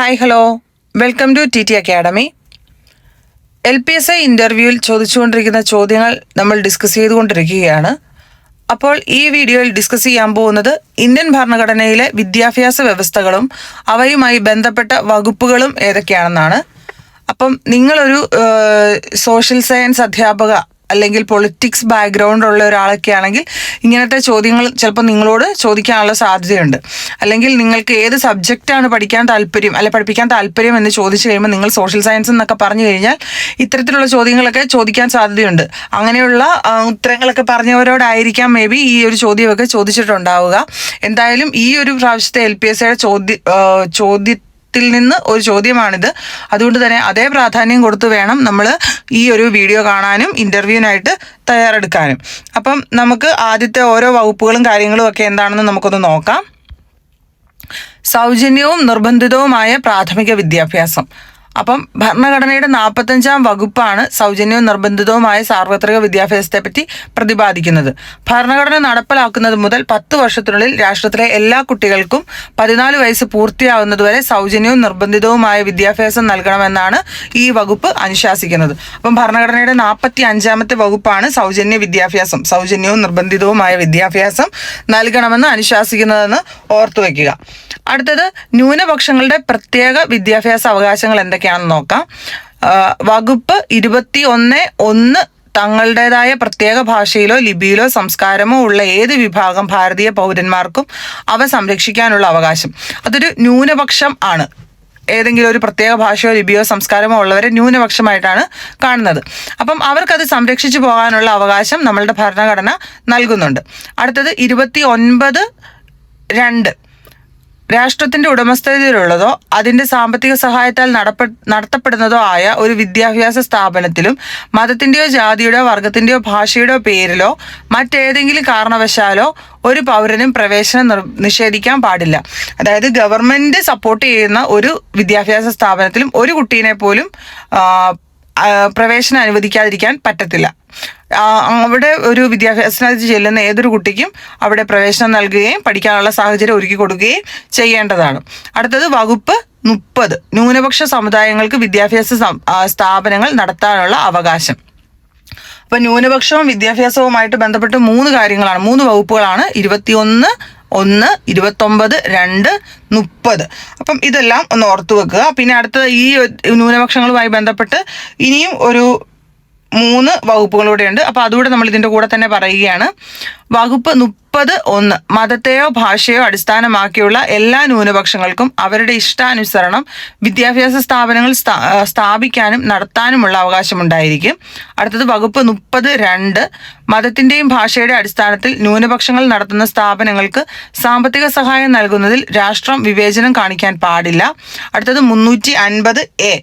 Hi hello welcome to T T academy L P S I ഇന്റർവ്യൂവിൽ ചോദിച്ചുകൊണ്ടിരിക്കുന്ന ചോദ്യങ്ങൾ നമ്മൾ ഡിസ്കസ് ചെയ്തുകൊണ്ടിരിക്കുകയാണ്. അപ്പോൾ ഈ വീഡിയോയിൽ ഡിസ്കസ് ചെയ്യാൻ പോകുന്നത് ഇന്ത്യൻ ഭരണഘടനയിലെ വിദ്യാഭ്യാസ വ്യവസ്ഥകളും അവയുമായി ബന്ധപ്പെട്ട വകുപ്പുകളും ഏതൊക്കെയാണെന്നാണ്. അപ്പം നിങ്ങളൊരു സോഷ്യൽ സയൻസ് അധ്യാപക അല്ലെങ്കിൽ പൊളിറ്റിക്സ് ബാക്ക്ഗ്രൗണ്ട് ഉള്ള ഒരാളൊക്കെ ആണെങ്കിൽ ഇങ്ങനത്തെ ചോദ്യങ്ങൾ ചിലപ്പോൾ നിങ്ങളോട് ചോദിക്കാനുള്ള സാധ്യതയുണ്ട്. അല്ലെങ്കിൽ നിങ്ങൾക്ക് ഏത് സബ്ജക്റ്റാണ് പഠിക്കാൻ താല്പര്യം അല്ലെ പഠിപ്പിക്കാൻ താല്പര്യം എന്ന് ചോദിച്ചു കഴിയുമ്പോൾ നിങ്ങൾ സോഷ്യൽ സയൻസ് എന്നൊക്കെ പറഞ്ഞു കഴിഞ്ഞാൽ ഇത്തരത്തിലുള്ള ചോദ്യങ്ങളൊക്കെ ചോദിക്കാൻ സാധ്യതയുണ്ട്. അങ്ങനെയുള്ള ഉത്തരങ്ങളൊക്കെ പറഞ്ഞവരോടായിരിക്കാം മേ ബി ഈ ഒരു ചോദ്യമൊക്കെ ചോദിച്ചിട്ടുണ്ടാവുക. എന്തായാലും ഈ ഒരു പ്രാവശ്യത്തെ എൽ പി എസ് സിയുടെ ചോദ്യ ചോദ്യത്തിൽ ചോദ്യ ത്തിൽ നിന്ന് ഒരു ചോദ്യമാണിത്. അതുകൊണ്ട് തന്നെ അതേ പ്രാധാന്യം കൊടുത്തു വേണം നമ്മൾ ഈ ഒരു വീഡിയോ കാണാനും ഇന്റർവ്യൂവിനായിട്ട് തയ്യാറെടുക്കാനും. അപ്പം നമുക്ക് ആദ്യത്തെ ഓരോ വകുപ്പുകളും കാര്യങ്ങളും ഒക്കെ എന്താണെന്ന് നമുക്കൊന്ന് നോക്കാം. സൗജന്യവും നിർബന്ധിതവുമായ പ്രാഥമിക വിദ്യാഭ്യാസം. അപ്പം ഭരണഘടനയുടെ നാൽപ്പത്തഞ്ചാം വകുപ്പാണ് സൗജന്യവും നിർബന്ധിതവുമായ സാർവത്രിക വിദ്യാഭ്യാസത്തെ പറ്റി പ്രതിപാദിക്കുന്നത്. ഭരണഘടന നടപ്പിലാക്കുന്നത് മുതൽ പത്ത് വർഷത്തിനുള്ളിൽ രാഷ്ട്രത്തിലെ എല്ലാ കുട്ടികൾക്കും പതിനാല് വയസ്സ് പൂർത്തിയാവുന്നതുവരെ സൗജന്യവും നിർബന്ധിതവുമായ വിദ്യാഭ്യാസം നൽകണമെന്നാണ് ഈ വകുപ്പ് അനുശാസിക്കുന്നത്. അപ്പം ഭരണഘടനയുടെ നാൽപ്പത്തി അഞ്ചാമത്തെ വകുപ്പാണ് സൗജന്യ വിദ്യാഭ്യാസം. സൗജന്യവും നിർബന്ധിതവുമായ വിദ്യാഭ്യാസം നൽകണമെന്ന് അനുശാസിക്കുന്നതെന്ന് ഓർത്തു വയ്ക്കുക അടുത്തത് ന്യൂനപക്ഷങ്ങളുടെ പ്രത്യേക വിദ്യാഭ്യാസ അവകാശങ്ങൾ എന്തൊക്കെയാണെന്ന് നോക്കാം. വകുപ്പ് ഇരുപത്തി ഒന്ന് ഒന്ന് തങ്ങളുടേതായ പ്രത്യേക ഭാഷയിലോ ലിപിയിലോ സംസ്കാരമോ ഉള്ള ഏത് വിഭാഗം ഭാരതീയ പൗരന്മാർക്കും അവ സംരക്ഷിക്കാനുള്ള അവകാശം. അതൊരു ന്യൂനപക്ഷം ആണ്. ഏതെങ്കിലും ഒരു പ്രത്യേക ഭാഷയോ ലിപിയോ സംസ്കാരമോ ഉള്ളവരെ ന്യൂനപക്ഷമായിട്ടാണ് കാണുന്നത്. അപ്പം അവർക്കത് സംരക്ഷിച്ചു പോകാനുള്ള അവകാശം നമ്മളുടെ ഭരണഘടന നൽകുന്നുണ്ട്. അടുത്തത് ഇരുപത്തി ഒൻപത് രണ്ട് രാഷ്ട്രത്തിന്റെ ഉടമസ്ഥതയിലുള്ളതോ അതിന്റെ സാമ്പത്തിക സഹായത്താൽ നടത്തപ്പെടുന്നതോ ആയ ഒരു വിദ്യാഭ്യാസ സ്ഥാപനത്തിലും മതത്തിന്റെയോ ജാതിയുടെയോ വർഗത്തിന്റെയോ ഭാഷയുടെയോ പേരിലോ മറ്റേതെങ്കിലും കാരണവശാലോ ഒരു പൗരനും പ്രവേശനം നിഷേധിക്കാൻ പാടില്ല. അതായത് ഗവൺമെന്റ് സപ്പോർട്ട് ചെയ്യുന്ന ഒരു വിദ്യാഭ്യാസ സ്ഥാപനത്തിലും ഒരു കുട്ടീനെ പോലും പ്രവേശനം അനുവദിക്കാതിരിക്കാൻ പറ്റത്തില്ല. അവിടെ ഒരു വിദ്യാഭ്യാസത്തിനകത്ത് ചെല്ലുന്ന ഏതൊരു കുട്ടിക്കും അവിടെ പ്രവേശനം നൽകുകയും പഠിക്കാനുള്ള സാഹചര്യം ഒരുക്കി കൊടുക്കുകയും ചെയ്യേണ്ടതാണ്. അടുത്തത് വകുപ്പ് മുപ്പത്. ന്യൂനപക്ഷ സമുദായങ്ങൾക്ക് വിദ്യാഭ്യാസ സ്ഥാപനങ്ങൾ നടത്താനുള്ള അവകാശം. അപ്പൊ ന്യൂനപക്ഷവും വിദ്യാഭ്യാസവുമായിട്ട് ബന്ധപ്പെട്ട് മൂന്ന് കാര്യങ്ങളാണ്. മൂന്ന് വകുപ്പുകളാണ്. ഇരുപത്തിയൊന്ന് ഒന്ന് ഇരുപത്തൊമ്പത് രണ്ട് മുപ്പത്. അപ്പം ഇതെല്ലാം ഒന്ന് ഓർത്തു വെക്കുക പിന്നെ അടുത്ത ഈ ന്യൂനപക്ഷങ്ങളുമായി ബന്ധപ്പെട്ട് ഇനിയും ഒരു മൂന്ന് വകുപ്പുകളൂടെ ഉണ്ട് അപ്പോൾ അതുകൂടെ നമ്മൾ ഇതിന്റെ കൂടെ തന്നെ പറയുകയാണ്. വകുപ്പ് മുപ്പത് ഒന്ന് മതത്തെയോ ഭാഷയോ അടിസ്ഥാനമാക്കിയുള്ള എല്ലാ ന്യൂനപക്ഷങ്ങൾക്കും അവരുടെ ഇഷ്ടാനുസരണം വിദ്യാഭ്യാസ സ്ഥാപനങ്ങൾ സ്ഥാപിക്കാനും നടത്താനുമുള്ള അവകാശമുണ്ടായിരിക്കും. അടുത്തത് വകുപ്പ് മുപ്പത് രണ്ട് മതത്തിന്റെയും ഭാഷയുടെ അടിസ്ഥാനത്തിൽ ന്യൂനപക്ഷങ്ങൾ നടത്തുന്ന സ്ഥാപനങ്ങൾക്ക് സാമ്പത്തിക സഹായം നൽകുന്നതിൽ രാഷ്ട്രം വിവേചനം കാണിക്കാൻ പാടില്ല. അടുത്തത് മുന്നൂറ്റി അൻപത് എ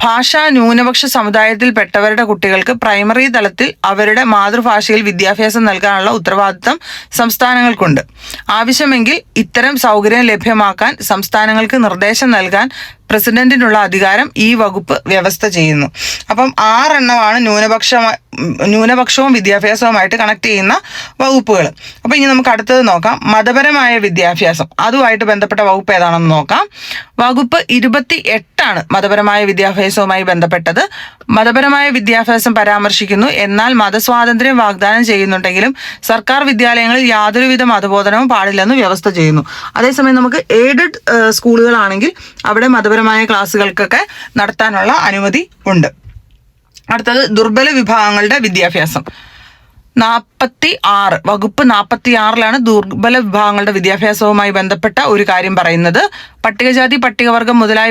ഭാഷാ ന്യൂനപക്ഷ സമുദായത്തിൽപ്പെട്ടവരുടെ കുട്ടികൾക്ക് പ്രൈമറി തലത്തിൽ അവരുടെ മാതൃഭാഷയിൽ വിദ്യാഭ്യാസം നൽകാനുള്ള ഉത്തരവാദിത്തം സംസ്ഥാനങ്ങൾക്കുണ്ട്. ആവശ്യമെങ്കിൽ ഇത്തരം സൗകര്യം ലഭ്യമാക്കാൻ സംസ്ഥാനങ്ങൾക്ക് നിർദ്ദേശം നൽകാൻ പ്രസിഡന്റിനുള്ള അധികാരം ഈ വകുപ്പ് വ്യവസ്ഥ ചെയ്യുന്നു. അപ്പം ആറെണ്ണമാണ് ന്യൂനപക്ഷ ന്യൂനപക്ഷവും വിദ്യാഭ്യാസവുമായിട്ട് കണക്ട് ചെയ്യുന്ന വകുപ്പുകൾ അപ്പോൾ ഇനി നമുക്ക് അടുത്തത് നോക്കാം. മതപരമായ വിദ്യാഭ്യാസം. അതുമായിട്ട് ബന്ധപ്പെട്ട വകുപ്പ് ഏതാണെന്ന് നോക്കാം. വകുപ്പ് ഇരുപത്തി എട്ടാണ് മതപരമായ വിദ്യാഭ്യാസവുമായി ബന്ധപ്പെട്ടത്. മതപരമായ വിദ്യാഭ്യാസം പരാമർശിക്കുന്നു. എന്നാൽ മതസ്വാതന്ത്ര്യം വാഗ്ദാനം ചെയ്യുന്നുണ്ടെങ്കിലും സർക്കാർ വിദ്യാലയങ്ങളിൽ യാതൊരുവിധ മതബോധനവും പാടില്ലെന്ന് വ്യവസ്ഥ ചെയ്യുന്നു. അതേസമയം നമുക്ക് എയ്ഡഡ് സ്കൂളുകളാണെങ്കിൽ അവിടെ മതപരമായ ക്ലാസ്സുകൾക്കൊക്കെ നടത്താനുള്ള അനുമതി ഉണ്ട്. അടുത്തത് ദുർബല വിഭാഗങ്ങളുടെ വിദ്യാഭ്യാസം. നാൽപ്പത്തി ആറ് വകുപ്പ് നാൽപ്പത്തി ആറിലാണ് ദുർബല വിഭാഗങ്ങളുടെ വിദ്യാഭ്യാസവുമായി ബന്ധപ്പെട്ട ഒരു കാര്യം പറയുന്നത്. പട്ടികജാതി പട്ടികവർഗം മുതലായ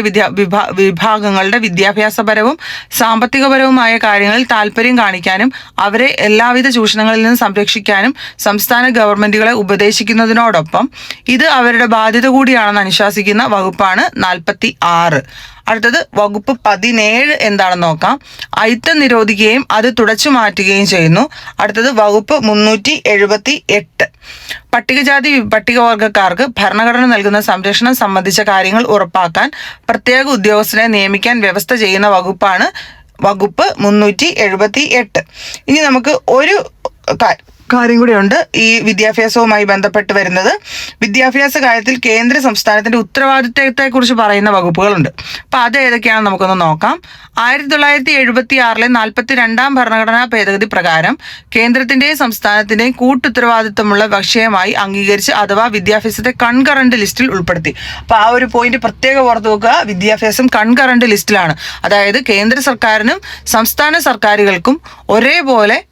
വിഭാഗങ്ങളുടെ വിദ്യാഭ്യാസപരവും സാമ്പത്തികപരവുമായ കാര്യങ്ങളിൽ താല്പര്യം കാണിക്കാനും അവരെ എല്ലാവിധ ചൂഷണങ്ങളിൽ നിന്ന് സംരക്ഷിക്കാനും സംസ്ഥാന ഗവൺമെന്റുകളെ ഉപദേശിക്കുന്നതിനോടൊപ്പം ഇത് അവരുടെ ബാധ്യത കൂടിയാണെന്ന് അനുശാസിക്കുന്ന വകുപ്പാണ് നാൽപ്പത്തി ആറ് അടുത്തത് വകുപ്പ് പതിനേഴ് എന്താണെന്ന് നോക്കാം. അയിത്തം നിരോധിക്കുകയും അത് തുടച്ചു മാറ്റുകയും ചെയ്യുന്നു. അടുത്തത് വകുപ്പ് മുന്നൂറ്റി എഴുപത്തി എട്ട് പട്ടികജാതി പട്ടികവർഗക്കാർക്ക് ഭരണഘടന നൽകുന്ന സംരക്ഷണം സംബന്ധിച്ച കാര്യങ്ങൾ ഉറപ്പാക്കാൻ പ്രത്യേക ഉദ്യോഗസ്ഥനെ നിയമിക്കാൻ വ്യവസ്ഥ ചെയ്യുന്ന വകുപ്പാണ് വകുപ്പ് മുന്നൂറ്റി എഴുപത്തി എട്ട് ഇനി നമുക്ക് ഒരു കാര്യം കൂടിയുണ്ട്. ഈ വിദ്യാഭ്യാസവുമായി ബന്ധപ്പെട്ട് വരുന്നത് വിദ്യാഭ്യാസ കാര്യത്തിൽ കേന്ദ്ര സംസ്ഥാനത്തിന്റെ ഉത്തരവാദിത്തത്തെ കുറിച്ച് പറയുന്ന വകുപ്പുകളുണ്ട്. അപ്പൊ അത് ഏതൊക്കെയാണെന്ന് നമുക്കൊന്ന് നോക്കാം. ആയിരത്തി തൊള്ളായിരത്തി എഴുപത്തി ആറിലെ നാൽപ്പത്തി രണ്ടാം ഭരണഘടനാ ഭേദഗതി പ്രകാരം കേന്ദ്രത്തിന്റെയും സംസ്ഥാനത്തിന്റെയും കൂട്ടുത്തരവാദിത്തമുള്ള വിഷയമായി അംഗീകരിച്ച് അഥവാ വിദ്യാഭ്യാസത്തെ കൺകറന്റ് ലിസ്റ്റിൽ ഉൾപ്പെടുത്തി. അപ്പൊ ആ ഒരു പോയിന്റ് പ്രത്യേകം ഓർത്ത് നോക്കുക വിദ്യാഭ്യാസം കൺകറന്റ് ലിസ്റ്റിലാണ്. അതായത് കേന്ദ്ര സർക്കാരിനും സംസ്ഥാന സർക്കാരുകൾക്കും ഒരേപോലെ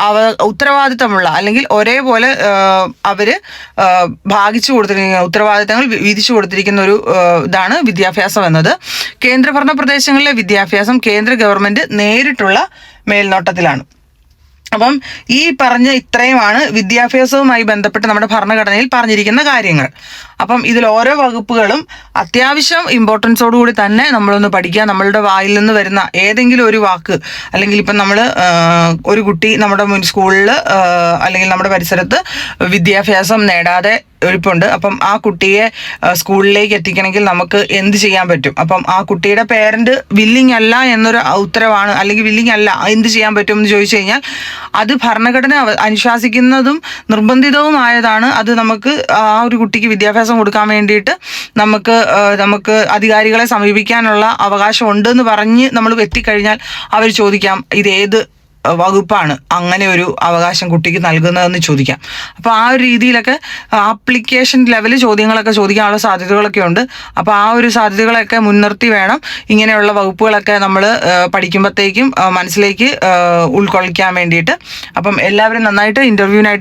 അവ ഉത്തരവാദിത്തമുള്ള അല്ലെങ്കിൽ ഒരേപോലെ അവർ ഭാഗിച്ചു കൊടുത്തിരിക്കുന്ന ഉത്തരവാദിത്തങ്ങൾ വിധിച്ചു കൊടുത്തിരിക്കുന്ന ഒരു ഇതാണ് വിദ്യാഭ്യാസം എന്നത്. കേന്ദ്രഭരണ പ്രദേശങ്ങളിലെ വിദ്യാഭ്യാസം കേന്ദ്ര ഗവൺമെന്റ് നേരിട്ടുള്ള മേൽനോട്ടത്തിലാണ്. അപ്പം ഈ പറഞ്ഞ ഇത്രയുമാണ് വിദ്യാഭ്യാസവുമായി ബന്ധപ്പെട്ട് നമ്മുടെ ഭരണഘടനയിൽ പറഞ്ഞിരിക്കുന്ന കാര്യങ്ങൾ. അപ്പം ഇതിൽ ഓരോ വകുപ്പുകളും അത്യാവശ്യം ഇമ്പോർട്ടൻസോടു കൂടി തന്നെ നമ്മളൊന്ന് പഠിക്കുക. നമ്മളുടെ വായിൽ നിന്ന് വരുന്ന ഏതെങ്കിലും ഒരു വാക്ക് അല്ലെങ്കിൽ ഇപ്പം നമ്മൾ ഒരു കുട്ടി നമ്മുടെ മുൻ സ്കൂളിൽ അല്ലെങ്കിൽ നമ്മുടെ പരിസരത്ത് വിദ്യാഭ്യാസം നേടാതെ ഒഴിപ്പുണ്ട് അപ്പം ആ കുട്ടിയെ സ്കൂളിലേക്ക് എത്തിക്കണമെങ്കിൽ നമുക്ക് എന്ത് ചെയ്യാൻ പറ്റും? അപ്പം ആ കുട്ടിയുടെ പേരന്റ് വില്ലിങ് അല്ല എന്നൊരു ഉത്തരവാണ് അല്ലെങ്കിൽ വില്ലിങ് അല്ല എന്ത് ചെയ്യാൻ പറ്റും എന്ന് ചോദിച്ചു കഴിഞ്ഞാൽ അത് ഭരണഘടന അനുശാസിക്കുന്നതും നിർബന്ധിതവുമായതാണ്. അത് നമുക്ക് ആ ഒരു കുട്ടിക്ക് വിദ്യാഭ്യാസം കൊടുക്കാൻ വേണ്ടിയിട്ട് നമുക്ക് നമുക്ക് അധികാരികളെ സമീപിക്കാനുള്ള അവകാശം ഉണ്ടെന്ന് പറഞ്ഞ് നമ്മൾ എത്തിക്കഴിഞ്ഞാൽ അവർ ചോദിക്കാം ഇത് ഏത് വകുപ്പാണ് അങ്ങനെ ഒരു അവകാശം കുട്ടിക്ക് നൽകുന്നതെന്ന് ചോദിക്കാം. അപ്പോൾ ആ ഒരു രീതിയിലൊക്കെ ആപ്ലിക്കേഷൻ ലെവലിൽ ചോദ്യങ്ങളൊക്കെ ചോദിക്കാനുള്ള സാധ്യതകളൊക്കെ ഉണ്ട്. അപ്പോൾ ആ ഒരു സാധ്യതകളൊക്കെ മുൻനിർത്തി വേണം ഇങ്ങനെയുള്ള വകുപ്പുകളൊക്കെ നമ്മൾ പഠിക്കുമ്പോഴത്തേക്കും മനസ്സിലേക്ക് ഉൾക്കൊള്ളിക്കാൻ വേണ്ടിയിട്ട്. അപ്പം എല്ലാവരും നന്നായിട്ട് ഇന്റർവ്യൂവിനായിട്ട്